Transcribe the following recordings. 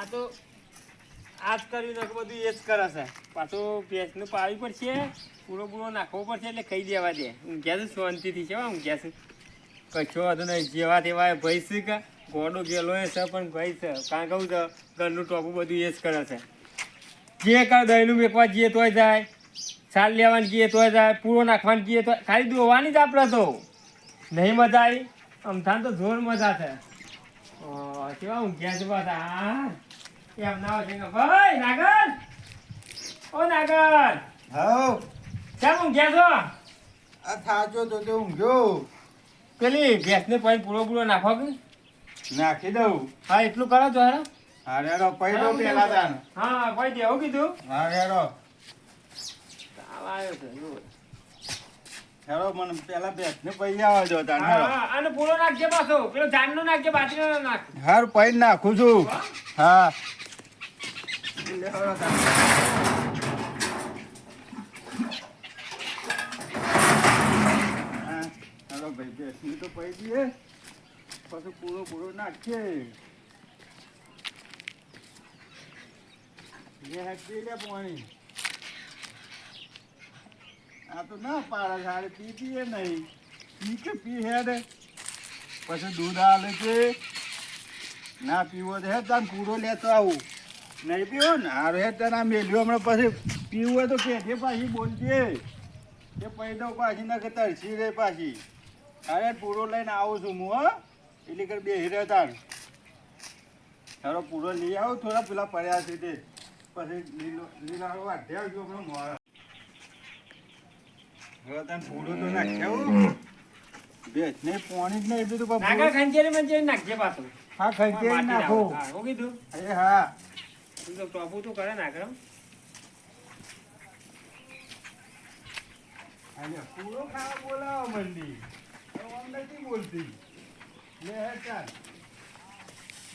આ તો આજ કર્યું ને બધું એ જ કરે છે. પાછું ભેંસનું પાવી પડશે, પૂરો પૂરો નાખવો પડશે એટલે ખાઈ દેવા દે. ઊંઘ્યા છું શાંતિથી છે ઊંઘ્યા છું? કશો વાંધો નહીં, જેવા તેવા ભાઈ છે કે ગોડો ગેલો એ છે, પણ ભાઈ છે. કારણ કહું છે ઘરનું ટોપું બધું એ જ કરે છે. જે કર દહીંનું મેકવા જે તોય જાય, છાલ લેવાની જઈએ તોય જાય, પૂરો નાખવાની જઈએ તો ખાલી દોવાની જ આપણે તો. નહીં મજા આવી અમથાન તો જોર મજા છે. કેવા ઊંઘ્યા છે બધા? હા એમ ના હોય ભાઈ નાગર! ઓ નાગર! હાઉ કેમ ઊંઘ્યા છો? આ થાચો તો તે ઊંઘ્યો. પેલી ભેંસને પાણી પૂરો પૂરો નાખો કે? નાખી દઉં. હા એટલું કરો છો હેરો હા રેડો પૈડો પેલા તાન હા ભાઈ દેવું કીધું. હા રેડો તાવ આવ્યો છે જુઓ. મને પેલા બેસને પૈસા આવવા દો તાન અને પૂરો નાખજે પાછો. પેલો જાનનો નાખજે બાટીનો ના નાખ. હાર પૈન નાખું છું. હા? હા લે હેડો તાન. હા, હેડો ભાઈ પછી નાખીએ હેડી લે પાણી આ તો ના પાડે સારે પી એ નહીં. પી કે પી પછી દૂધ આવે છે. ના પીવો તો હે તાન પૂરો લેતો આવું. નહીં પીવો ને. હવે તને મેલ્યો. હમણાં પછી પીવું હોય તો કે પાછી બોલજે. એ પૈ પાછી ના કે તરસી રે પાછી. અરે પૂરો લઈને આવું છું હું હો. એટલે કર બે હીરે તાર. તારો પૂરો લઈ આવું થોડા પેલા પડ્યા છે તે. પછી લીલો લીલાળો વાઢે આવજો હમણાં મોડા હવે તને પૂરો તો નાખ્યા પાણી જ નહીં નાખજે પાછું. હા ખંચેરી નાખો. કીધું? હા. તું તો ટોપુ તો કરે નાગર અરે પૂરો ખાવા બોલાવો મંડી. તો આમ નથી બોલતી. લે હે ચાલ.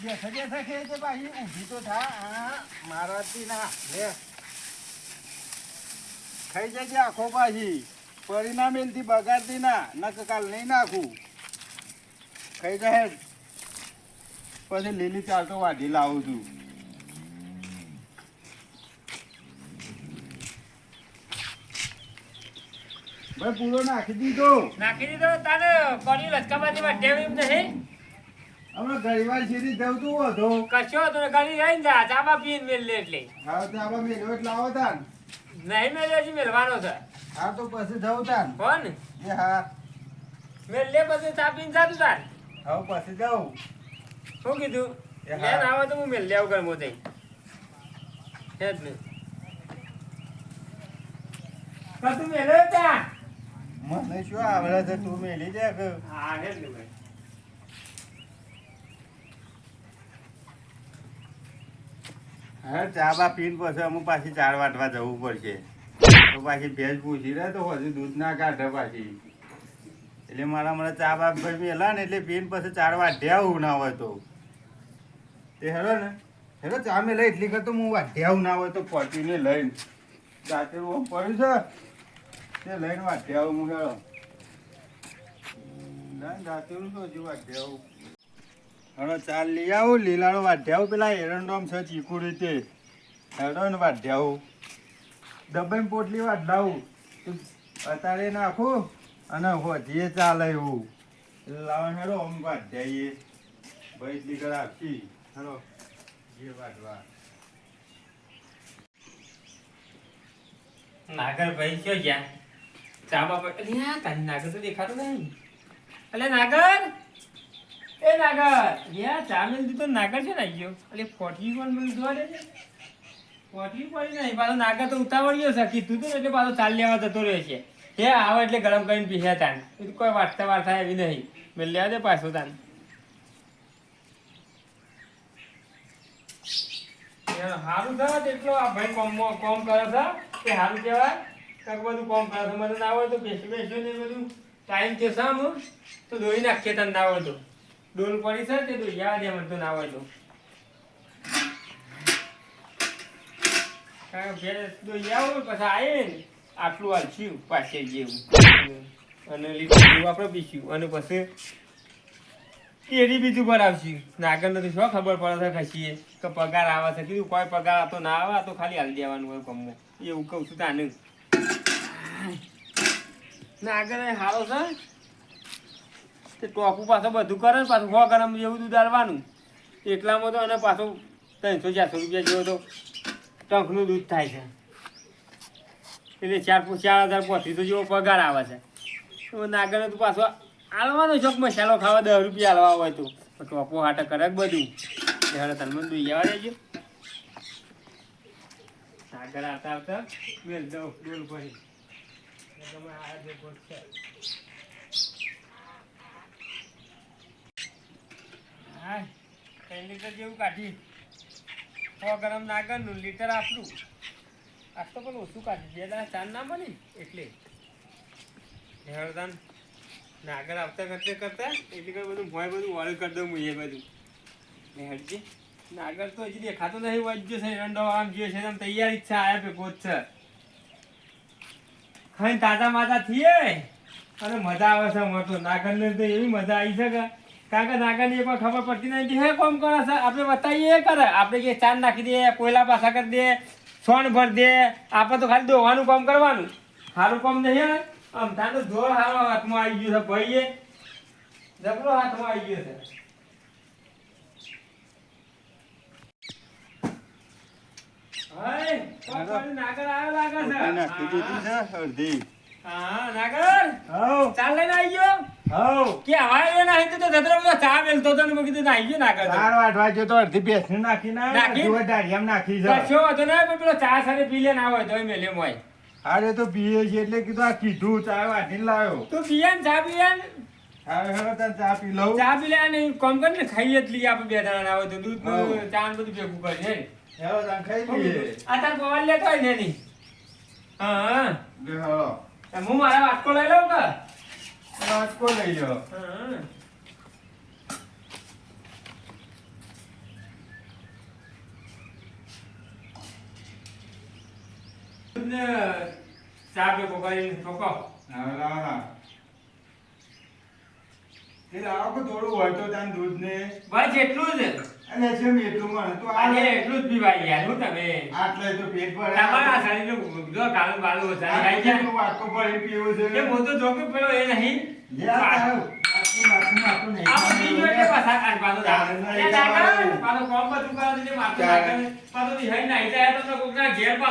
બેઠા બેઠા છે ભાઈ ઊભી તો થા. હા મારાથી ના. લે. ખાઈ જજે આખો પાછી. પરિણામેલથી બગાડતી ના. નક કાલ નહીં નાખું. ખાઈ જાય પછી લીલી ચાલતો વાઢી લાવું છું. ભાઈ પૂરો નાખી દીધો. નાખી દીધો? માં ટેવ એમ નહીં હમણાં ગરીવાર સીધી જવતું હતો કશો હતો ને ચાબા પીને મેલ લે એટલે. હા એટલે આવો તાન. નહીં મેલ્યો હજી મેલવાનો છે. હા તો પછી જવું તાન. કોણ? એ હા. મેલ લે પછી ચા પીને જાતું તાર. હવે પછી જવું. શું કીધું? હા. આવે તો હું મેલ લેવું કર મોતે. હે જ ને કતું મેલ્યો ત્યાં મને શું આવડે છે? તું મેલી દે કે? હા હે ને ભાઈ. હા ચા બા પીન પછી અમુક પાછી ચાર વાટવા જવું પડશે. તો પાછી ભેજ પૂછી રહે તો હજુ દૂધ ના કાઢે પાછી. એટલે મારા મને ચા બા ભાઈ મેલા ને એટલે પીન પછી ચાર વાઢ્યા આવું ના હોય તો. તે હેરો ને? હેરો ચા મેલા લઈ એટલી કરતો હું વાઢ્યા આવું ના હોય તો પટીને લઈને. જાતે હું પડ્યું છે. તે લઈને વાઢ્યા આવું હું હેરો ના દાંતેરું તો હજુ વાઢ્યા આવું ચાલ લઈ આવું લીલાનો વાઢ્યાવું પેલા એરંડોમ છે, ચીકુ રીતે. હેડો ને આવું ડબ્બાની પોટલી વાઢલાવું અતારે નાખું અને હોજીએ ચાલે એવું એટલે લાવો હેડો આમ વાઢ્યાઈએ ભાઈ, એટલી આપી હેડો, જે વાઢવા નાગર ભાઈ કયો ગયા? ચાબા તારી નાગર તો દેખાતો નહીં. ગયો. અલે ફોટલી પણ પડી નાગર તો ઉતાવળ્યો છે કીધું તું એટલે પાછો ચાલ લેવા જતો રહ્યો છે. હે, આવે એટલે ગરમ કરીને પીસ્યા તાન. એ કોઈ વાર્તા વાર્તા એવી નહીં. મેં લેવા દે પાછો તાન. સારું થયો એટલો આ ભાઈ કોમ કોમ કરે છે તે સારું કહેવાય? કાંઈક બધું કોમ કરે મને ના હોય તો ને બધું. ટાઈમ છે સામ તો દોઈ નાખીએ તને ના હોય તો. પડી છે તે દોઈ યાદ તો ના હોય તો. કારણ કે દોઈ આવો પછી આવીએ ને. આટલું હાલશું પાસે જેવું. અને લીધું આપણે પીશું અને પછી એરી બીજું ભરાવશું નાગરને તો શું ખબર પડે છે ખસીએ કે પગાર આવે છે. કીધું કોઈ પગાર આતો ના આવે તો ખાલી હાલી દેવાનું હોય કમમાં એવું કહું છું તાને. નાગર એ હારો છે. તે ટોપું પાછો બધું કરે ને પાછું હો ગરમ જેવું દૂધ આલવાનું એટલામાં તો અને પાછું ત્રણસો, ચારસો રૂપિયા જેવો તો ટંકનું દૂધ થાય છે. એટલે ચાર ચાર હજાર પોત્રીસો જેવો પગાર આવે છે. તો નાગરને તું પાછો આલવાનો ચોક મસાલો ખાવા દસ રૂપિયા આલવા હોય તો. ટોપો હાટે કરે બધું. હવે તને મને દુઈ જવા દેજો. નાગર આવતા આવતા મેલ દઉં ડોલ ભરી ઓછું કાઢી ચાર ના મળી એટલે હેરદાન નાગર આવતા કરતા કરતા એટલે બધું ભોય બધું ઓલ કરી દઉં એ બધું ને નાગર તો હજી દેખાતો નહીં વજ્જો છે આમ જે છે તૈયારી જ છે, આયા ભેગો જ છે. ખાઈને તાજા માતા થઈએ? અને મજા આવે છે મોટો નાગરને તો એવી મજા આવી છે કે, કારણ કે નાગરની પણ ખબર પડતી કે હે કોમ કરે છે? આપણે બતાવીએ કરે. આપણે કે ચાંદ નાખી દે, કોયલા પાછા કરી દે સોન ભર દે, આપણે તો ખાલી દોવાનું કામ કરવાનું. સારું કામ નહીં હે આમ તાર તો જોર હારો હાથમાં આવી ગયો છે, ભાઈએ. જબરો હાથમાં આવી ગયો છે હાય, કોણ કોણ નાગર. આવ્યો લાગે છે. નાખી દીધી છે અડધી. હા નાગર હવ. ચાલ લઈને આવી ગયો? હવ. કે હવાય એ નહીં તો જતરો બધો ચા મેલતો તો ને કીધું નાઈ ગયો નાગર. ચાર વાટવા જો તો અડધી ભેંસને નાખી ના નાખી? અડધી દાઢિયામાં નાખી છે કશો વાંધો નહીં, પણ પેલો ચા સાથે પી લે ના હોય મોય. હારે તો પીએ છે એટલે કીધું આ કીધું ચા વાટીને લાવ્યો તું પીએ ને ચા પીએ ચા પી લઉં. ચા પી લે કોમ કર ને ખાઈએ જ લઈએ આપણે બે જણા આવે તો દૂધ. ચા બધું ભેગું કરીએ ને. તાર પવાલ લેતો હોય ને એની. હા હા હું મારા વાટકો લઈ લઉં કે વાટકો લઈ લો ચા ઠોકો. હવે ના. લાવો થોડું હોય તો ત્યાં દૂધ ને ભાઈ જેટલું જ અને જેમ એટલું મળે તો આજે એટલું જ પીવાય યાર હું તમે? આટલે તો પેટ ભરે. તમારા શરીરનું જો કાળું બાળું વધારે ખાઈ જાય. આટલું વાટકો ભરી પીવું છે. કે હું તો જોકે પેલો એ નહીં. લે તારું. તો તો તું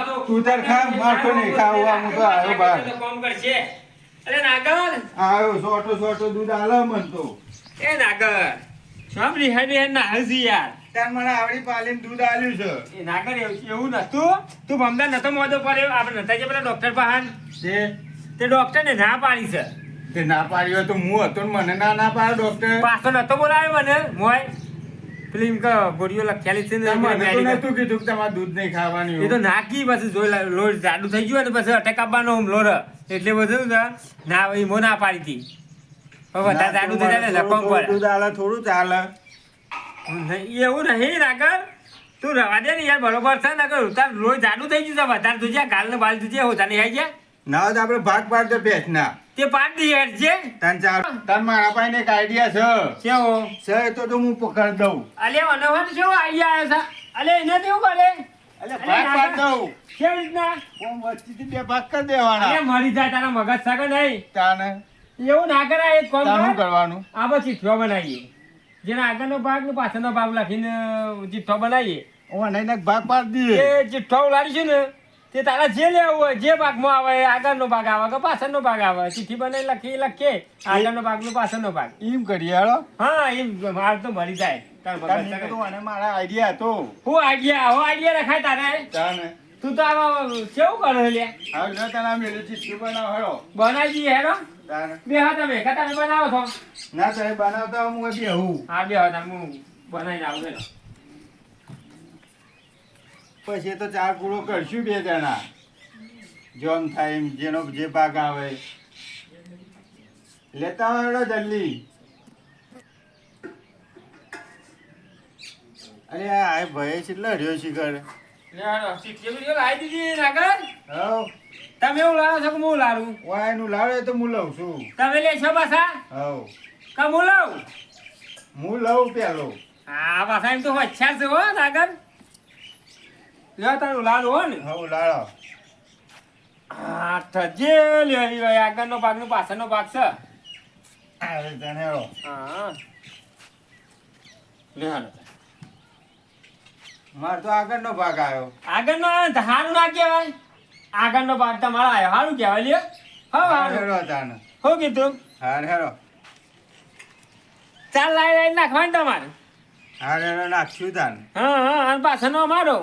તો. તો આવ્યો સોટો સોટો દૂધ આલે મન તો. એ નાગર સમ રિહાઈ રિહાઈ છે યાર. તાર મને આવડી પાલીને દૂધ આલ્યું છે. એ ના કરે એવું નતું. તું ભમદાર નતો મોદો પડ્યો? આપણે નતા જે પેલા ડોક્ટર પહાન તે? તે ડોક્ટર ને ના પાડી છે. તે ના પાડ્યો તો હું હતો ને મને ના ના પાડ્યો ડોક્ટર પાછો નતો બોલાવ્યો મને? મોય. પેલી એમ કે ગોળીઓ લખેલી છે ને મને. નતું કીધું કે તમારે દૂધ નહીં ખાવાનું. એ તો નાખી પછી જોઈ લોડ જાડું થઈ ગયું ને પછી અટેક આપવાનો લોર. એટલે બધું ના એ મો ના પાડી હતી. થોડું ચાલે એવું નહીં તું રવા દે ને યાર બરોબર છે નાગર. તાર રોજ જાડું થઈ ગયું છે વધારે તું જ્યાં ગાલ ને બાલ તું જ્યાં હોતા નહીં ગયા ના તો આપણે ભાગ પાડતો ભેંસના. તે પાડ દી યાર છે તન ચાર. તન મારા પાસે એક આઈડિયા છે. કેવો? છે તો તો હું પકડ દઉં. અલે અનવન કેવો આઈડિયા આવ્યો છે? અલે એને કેવું કરે. અલે ભાગ પાડ દઉં. કેવી રીતના? ઓમ વચ્ચેથી બે ભાગ કરી અલે દેવાના મરી જાય તારા મગજ સાગર નહીં. તાને. એવું ના કરાય એક કોમ શું કરવાનું? આ પછી ચિઠ્ઠો બનાવીએ. જેના આગળનો ભાગ ને પાછળનો ભાગ લખીને ચિઠ્ઠો બનાવીએ. ઓમાં નહીં ને ભાગ પાડી દઈએ એ ચિઠ્ઠો ઉલાડીશું ને તે તારા જે લેવું હોય જે ભાગમાં આવે આગળનો ભાગ આવે કે પાછળનો ભાગ આવે? ચિઠ્ઠી બનાવી લખી લખીએ. આગળનો ભાગ નો પાછળનો ભાગ. એમ કરીએ હાલો. હા એમ માર તો મરી જાય. મારા આઈડિયા હતો. હું આઈડિયા હો આઈડિયા રખાય તારે. તાને. તું તો આવા કેવું કરે લે જો તને આમ એલી ચીઠી બનાવ હેડો બનાવી તાને બે હા તમે કે તમે બનાવો છો? ના તારે બનાવતા હું બેહું હા. બે હા તમે હું બનાવીને આવું હેરો. પછી એ તો ચાર પૂરો કરશું બે જણા. જોન થાય એમ જેનો જે ભાગ આવે. લેતા આવડો જલ્દી. અરે આ ભાઈ છે રહ્યો શિખર લે હેરો, ચિઠ્ઠી બધી લાવી દીધી નાગર. હવ. તમે એવું લાવો છો કે હું લાવું? વાયનું લાવે તો હું લઉં છું. તમે લેશો પાછા? હવ કે હું લાવું હું લઉં પેલો. આ પાછા એમ તો હોશિયાર છે હો સાગર. લ્યો તારું લાલ હો ને. હવ લાડો. આઠ જે લેવી હોય આગળનો ભાગનો પાછળનો ભાગ છે. અરે તને હા. લે હાલો. માર તો આગળનો ભાગ આવ્યો. આગળનો હારું ના કહેવાય. આગળનો ભાગ તમારો આવ્યો સારું કહેવાય લ્યો. હા હારું હેરો. કીધું. હાર હેરો. ચાલ લાઈ લાઈ નાખવાનું તમારે હાર હેરો નાખ્યું તાન. હા હા અને પાછળનો અમારો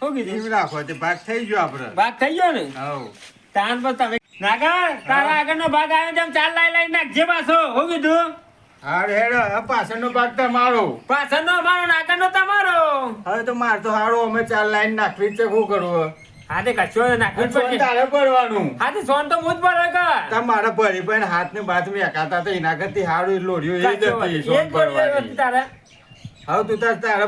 શું કીધું. રાખો તે ભાગ થઈ ગયો આપણે ભાગ થઈ ગયો ને? હવ. તાન પર તમે નાગા તારા આગળનો ભાગ આવ્યો તેમ ચાલ લાઈ લાઈ નાખજે પાછો. શું કીધું. પાછળનો ભાગ તમારો પાછળનો અમારો ને આગળનો તમારો. હવે તો માર તો હારો અમે ચાર લાઈન નાખવી છે શું કરવું હા કશો નાખવું પડશે તારે પડવાનું હા સોન તો મુજ પડે કર તમારા ભરી પણ હાથ ને બાથ મેકાતા તો એના કરતી લોડ્યું એ સોન પડવાની તારે. હવે તું તાર તારે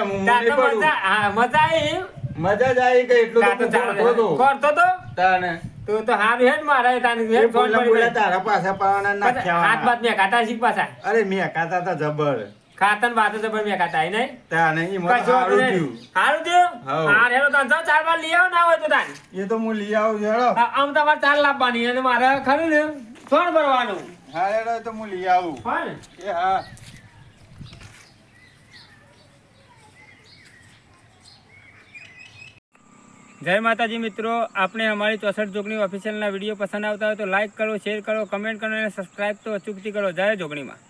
હું નહીં પડું મજા આવી. મજા જ આવી એટલું તો. કરતો. કરતો તો તાને. તું તો હારું હે મારા તાને પડી તારા પાછા પાવાના હાથ બાત મેં કાતા શીખ પાછા. અરે મેકાતા તા જબર. ખાતન વાતો જબર મેં કાતા નહીં? તાને ઈ મને હારું થયું. હારું થયું? હા હેલો તો જાઓ ચાર વાર લઈ આવ ના હોય તો તાન. એ તો હું લઈ આવું આ- આમ તમારે ચાર લાવવાની અને મારે ખરું ને? ફોન ભરવાનું. હા હેડો તો હું લઈ આવું. ફોન એ હા. જય માતાજી મિત્રો આપણે અમારી ચોસઠ જોગણી ઓફિશિયલના વીડિયો પસંદ આવતા હોય તો લાઇક કરો શેર કરો કમેન્ટ કરો અને સબસ્ક્રાઇબ તો અચૂકથી કરો. જય જોગણીમાં.